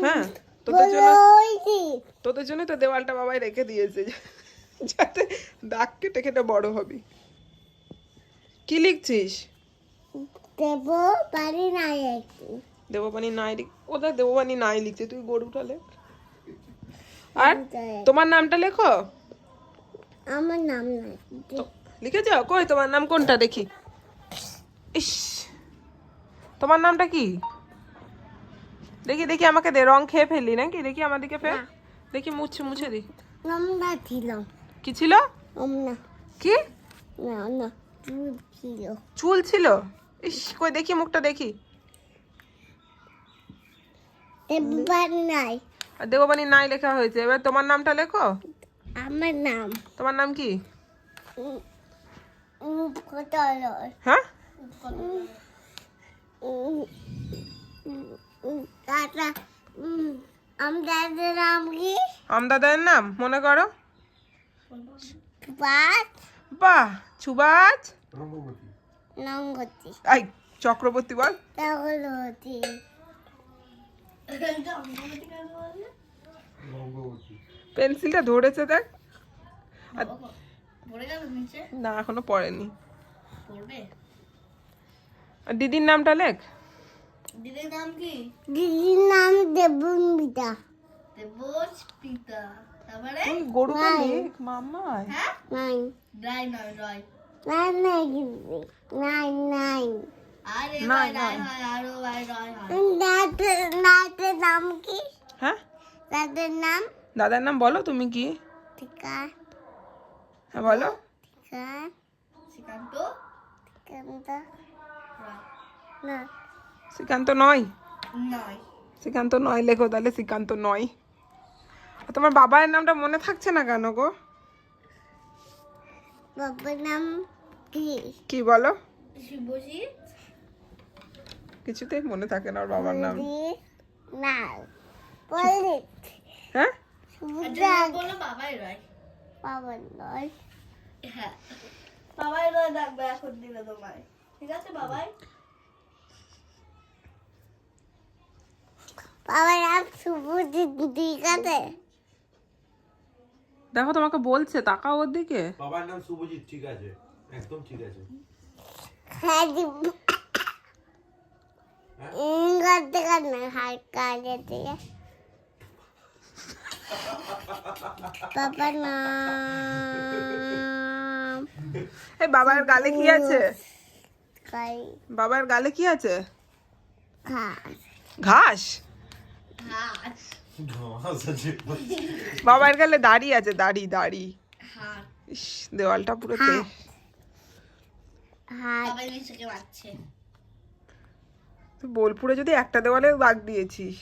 হ্যাঁ তোদের জন্য তোদের জন্য তো দেওয়ালটা বাবাই রেখে দিয়েছে। যাতে দাগ কেটে কেটে বড় হবি। কি লিখছিস? দেব পারি না একটু। দেববাণী নাই লিখ ওদের দেববাণী নাই লিখছে? তুই গরুটা লেখ। আর তোমার নামটা লেখো? আমার নাম নাই। তো- লিখেছ কই তোমার নাম কোনটা দেখি? ইস। তোমার নামটা কি? দেখি দেখি আমাকে দে রং খেয়ে ফেললি নাকি? দেখি আমার দিকে ফের দেখি মুছে মুছে দি। নামটা ছিল। কি ছিল? ওম না কি? না না চুল ছিল। চুল ছিল? ইস কই দেখি মুখটা দেখি। দেব পারি নাই দেববাণী নাই লেখা হয়েছে। এবার তোমার নামটা লেখো। আমার নাম। তোমার নাম কি? হ্যাঁ? আমাদের নাম মনে করো? বাহ সুবাজ আই চক্রবর্তী বল। তগলতি পেন্সিলটা ধরেছে দেখ। না এখনও পড়েনি। দিদির নামটা লেখ। দিদির নাম কি? দিদির নাম তারপরে? লেখ হ্যাঁ? নাই ড্রাই নয় রয়। নাই নাই নাই নাই। আরে নয়, রয় হয় আরও রয় রয় হয়। দাদের দাদের নাম কি? হ্যাঁ? দাদের নাম? দাদার নাম বলো তুমি কি? টিকা। হ্যাঁ বলো। টিকা। শ্রীকান্ত? কান্ত না। শ্রীকান্ত নয় নয় শ্রীকান্ত নয় লেখো তাহলে শ্রীকান্ত নয় তোমার বাবার নামটা মনে থাকছে না কেন গো? বাবার নাম কি? কি বলো? কিছুতেই মনে থাকে না ওর বাবার নাম। হ্যাঁ? নয়। হ্যাঁ। বাবাই রয় ডাকবে এখন দিলে তোমায়। ঠিক আছে বাবাই? বাবার নাম সুবুজিৎ ঠিক আছে দেখো তোমাকে বলছে তাকাও ওর দিকে বাবার নাম শুভজিৎ ঠিক আছে। একদম ঠিক আছে। হ্যাঁ বাবার এই বাবার গালে কি আছে? বাবার গালে কি আছে? ঘাস? বাবার গেলে দাড়ি আছে দাড়ি দাড়ি। ইস দেওয়ালটা পুরো তে বোলপুরে যদি একটা দেওয়ালে দাগ দিয়েছিস।